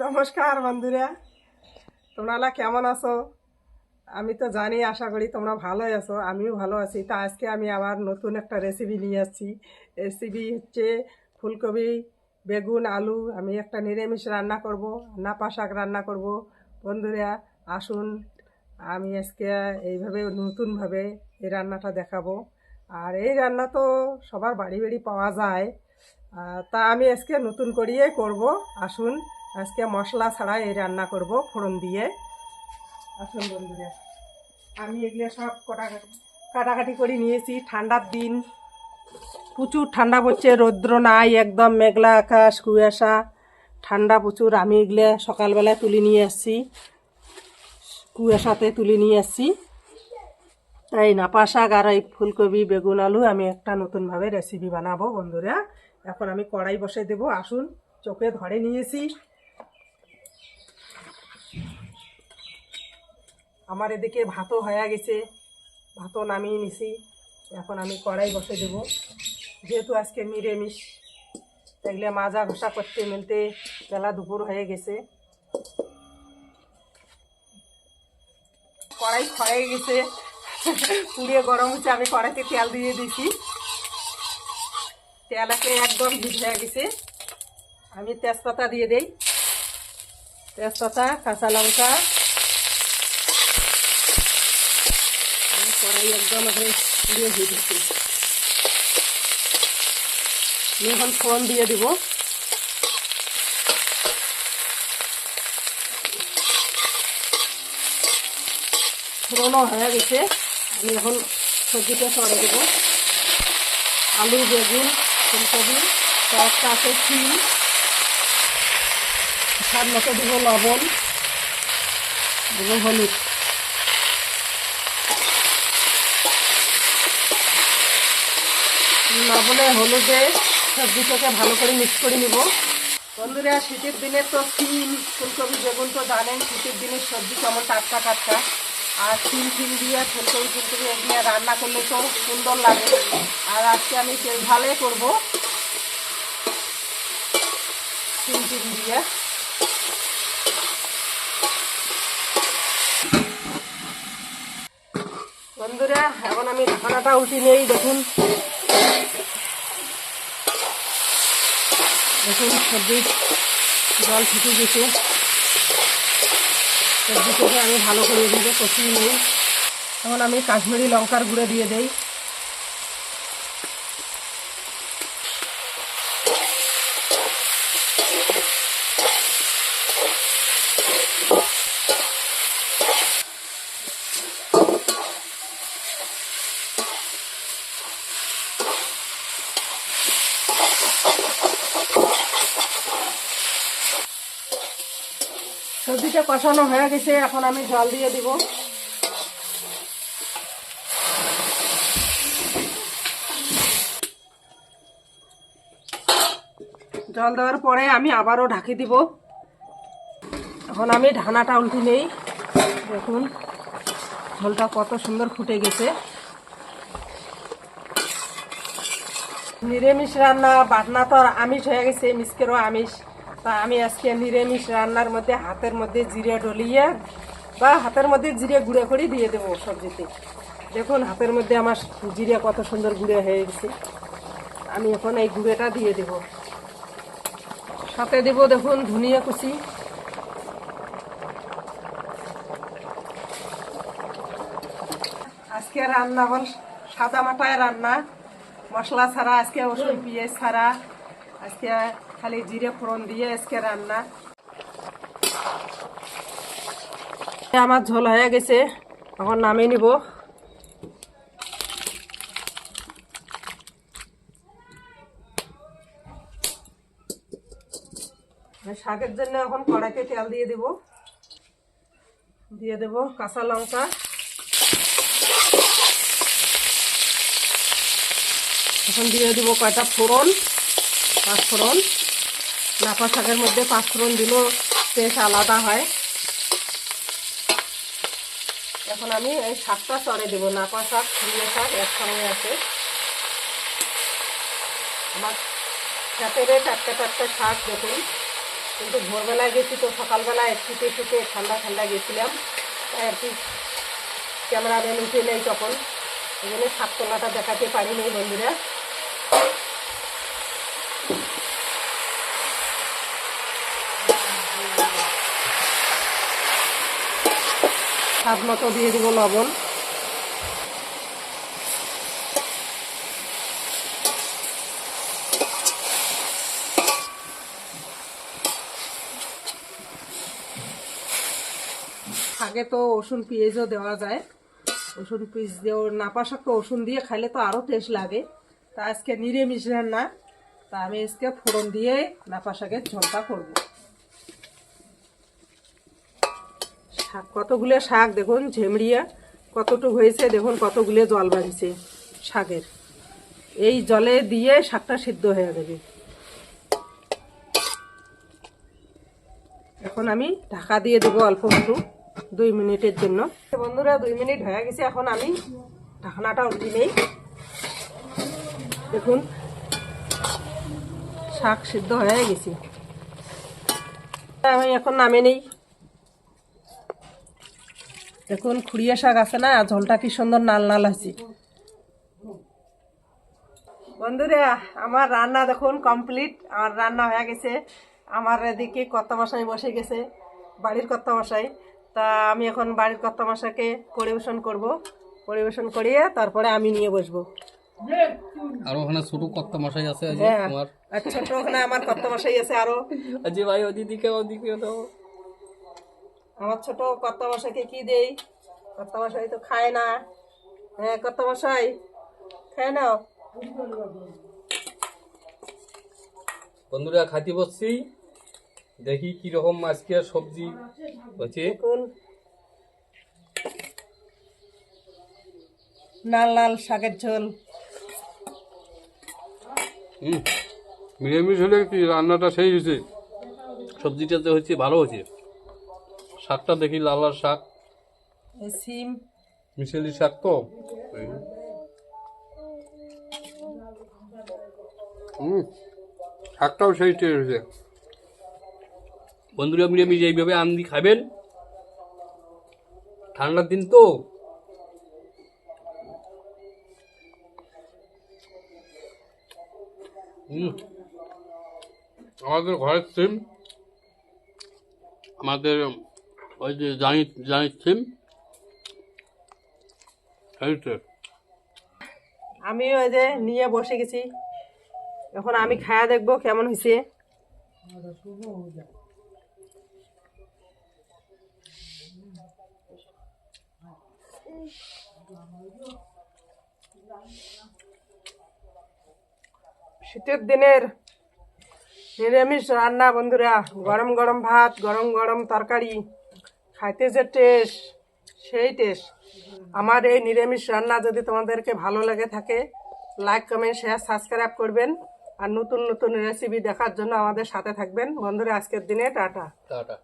নমস্কার বন্ধুরা। তোমরা কেমন আছো? আমি তো জানি, আশা করি তোমরা ভালোই আছো, আমিও ভালো আছি। তা আজকে আমি আবার নতুন একটা রেসিপি নিয়ে আসছি। রেসিপি হচ্ছে ফুলকপি, বেগুন, আলু। আমি একটা নিরামিষ রান্না করব, নাপা শাক রান্না করব। বন্ধুরা, আসুন, আমি আজকে এইভাবে নতুনভাবে এই রান্নাটা দেখাবো। আর এই রান্না তো সবার বাড়ি বাড়ি পাওয়া যায়। তা আমি আজকে নতুন করিয়ে করব। আসুন আজকে মশলা ছাড়া এই রান্না করব ফোড়ন দিয়ে। আসুন বন্ধুরা, আমি এগুলো সব কটা কাটাকাটি করে নিয়েছি। ঠান্ডার দিন, প্রচুর ঠান্ডা পড়ছে, রৌদ্র নাই, একদম মেঘলা আকাশ, কুয়াশা। ঠান্ডা প্রচুর, আমি এগুলো সকালবেলায় তুলে নিয়ে আসছি। কুয়াশাতে তুলে নিয়ে আসছি। তাই নাপা শাক আর এই ফুলকপি, বেগুন, আলু আমি একটা নতুনভাবে রেসিপি বানাবো বন্ধুরা। এখন আমি কড়াই বসে দেবো। আসুন, চোখে ধরে নিয়েছি। আমার এদিকে ভাতও হয়ে গেছে। ভাতও নামিয়ে নিছি। এখন আমি কড়াই বসে দেবো। যেহেতু আজকে নিরামিষ এগুলো মাজা ঘষা করতে মিলতে বেলা দুপুর হয়ে গেছে। কড়াই হয়ে গেছে। পুড়িয়ে গরম হচ্ছে, আমি কড়াইতে তেল দিয়ে দিছি। তেলাকে একদম হিট হয়ে গেছে। আমি তেজপাতা দিয়ে দিই। তেজপাতা, কাঁচা লঙ্কা কড়াই একদম হিট হচ্ছে আমি এখন ফোন দিয়ে দিব। ফোড়নও হয়ে গেছে, আমি এখন সবজিটা সরে দেবো। আলু, বেগুন, ফুলকপি, কয়েকটা আছে চিল মতো দেবো লবণ দেবো হলুদ। লবণে হলুদে সবজিটাকে ভালো করে মিক্স করে নিব। বন্ধুরা, শীতের দিনে তো সিম, ফুলকপি, বেগুন তো জানেন, শীতের দিনে সবজি কেমন টাটকা টাটকা। আর সিম ফিম দিয়ে ফুলকপি ফুলকপি এগুলো রান্না করলে তো সুন্দর লাগে। আর আজকে আমি তেল ভালে করব সিম টিম দিয়ে। বন্ধুরা, এখন আমি ঢাকাটা উঠি নেই, দেখুন। দেখুন সবজির জল ফুটে গেছে। সবজিটাকে আমি ভালো করে দিয়ে কষিয়ে নিই। এখন আমি কাশ্মীরি লঙ্কার গুঁড়ো দিয়ে দেই। সবজিটা কষানো হয়ে গেছে, এখন আমি জল দিয়ে দিব। জল দেওয়ার পরে আমি আবারও ঢাকি দিব। এখন আমি ঢানাটা উল্টি নেই। দেখুন, ঝোলটা কত সুন্দর ফুটে গেছে। নিরামিষ রান্না, বাটনা তো আমিষ হয়ে গেছে, মিসকেরও আমিষ। তা আমি আজকে নিরামিষ রান্নার মধ্যে হাতের মধ্যে জিরে ডলিয়ে বা হাতের মধ্যে জিরে গুঁড়ো করে দিয়ে দেবো সবজিতে। দেখুন, হাতের মধ্যে আমার জিরে কত সুন্দর গুঁড়ো হয়ে গেছে। আমি এখন এই গুঁড়োটা দিয়ে দেব। সাথে দেব দেখুন ধনিয়া কুচি। আজকে রান্না হল সাদা মাটায় রান্না। মশলা ছাড়া, আজকে ওষুধ পেঁয়াজ ছাড়া। আজকে খালি জিরে ফোড়ন দিয়ে আজকে রান্না। আমার ঝোল হয়ে গেছে, এখন নামিয়ে নিব। শাকের জন্য এখন কড়াইতে তেল দিয়ে দেব। দিয়ে দেব কাঁচা লঙ্কা। এখন দিয়ে দেবো কয়টা ফোড়ন, পাঁচ ফোড়ন। নাপা শাকের মধ্যে পাঁচ ফোড়ন দিলেও টেস্ট আলাদা হয়। এখন আমি এই শাকটা চড়ে দেবো নাপা শাক ফুলিয়ে শাক একসঙ্গে আছে। আমার খেতের টাটকা টাটকা শাক দেখুন, কিন্তু ভোরবেলায় গেছি তো সকালবেলা শুতে শুতে ঠান্ডা ঠান্ডা গেছিলাম আর কি ক্যামেরাম্যান উঠে নেই তখন। ওই জন্য শাক তোলাটা দেখাতে পারিনি বন্ধুরা। স্বাদ মতো দিয়ে দিব লবণ। আগে তো রসুন পেঁয়াজও দেওয়া যায়। রসুন পেঁয়াজ দিয়েও নাপা শাক তো রসুন দিয়ে খাইলে তো আরও টেস্ট লাগে। তা আজকে নিরামিষ রান্না। তা আমি আজকে ফোড়ন দিয়ে নাপা শাকের ঝোলটা করব। শাক, কতগুলো শাক দেখুন, ঝেমড়িয়া, কতটুকু হয়েছে, দেখুন কতগুলো জল বাঁধছে শাকের। এই জলে দিয়ে শাকটা সিদ্ধ হয়ে যাবে। এখন আমি ঢাকা দিয়ে দেবো অল্প একটু, দুই মিনিটের জন্য। বন্ধুরা, দুই মিনিট হয়ে গেছে, এখন আমি ঢাকনাটা উঠি নেই। দেখুন, শাক সিদ্ধ হয়ে গেছে। আমি এখন নামে নেই। দেখুন খুঁড়িয়া শাক আছে না ঝোলটা কি সুন্দর নাল নাল আছে বন্ধুরা আমার রান্না দেখুন কমপ্লিট আমার রান্না হয়ে গেছে। আমার এদিকে কর্তা মশাই বসে গেছে বাড়ির কর্তা মশাই তা আমি এখন বাড়ির কর্তা মশাইকে পরিবেশন করব। পরিবেশন করিয়ে তারপরে আমি নিয়ে বসবো। আর ওখানে ছোট কর্তা মশাই আছে হ্যাঁ। তোমার। আর ছোট ওখানে আমার কর্তা মশাই আছে আরও। আজি ভাই ওদিকে ওদিকে দাও আমার ছোট কর্তা মশাইকে কি দেই? কর্তা মশাই তো খায় না। হ্যাঁ কর্তা মশাই খায় নাও বন্ধুরা খাইতে বসছি। দেখি কি রকম আজকে সবজি হচ্ছে। লাল লাল শাকের ঝোল। হুম। নিরামিষ হলে কি রান্নাটা সেই হয়েছে? সবজিটা যে হচ্ছে ভালো হয়েছে। শাকটা দেখি লাল লাল শাক সিম। মিশেলি শাক তো? হুম শাকটাও সেই টেস্ট হয়েছে। বন্ধুরা নিরামিষ এইভাবে আমদি খাবেন। ঠান্ডার দিন তো। আমাদের ঘরের সিম আমাদের ওই যে জানি জানি সিম। সেই টেস্ট আমি ওই যে নিয়ে বসে গেছি। এখন আমি খায়া দেখব কেমন হয়েছে শীতের দিনের নিরামিষ রান্না, বন্ধুরা। গরম গরম ভাত, গরম গরম তরকারি। খাইতে যে টেস্ট, সেই টেস্ট। আমার এই নিরামিষ রান্না যদি তোমাদেরকে ভালো লাগে থাকে লাইক কমেন্ট শেয়ার সাবস্ক্রাইব করবেন। আর নতুন নতুন রেসিপি দেখার জন্য আমাদের সাথে থাকবেন। বন্ধুরা, আজকের দিনে টাটা। টাটা।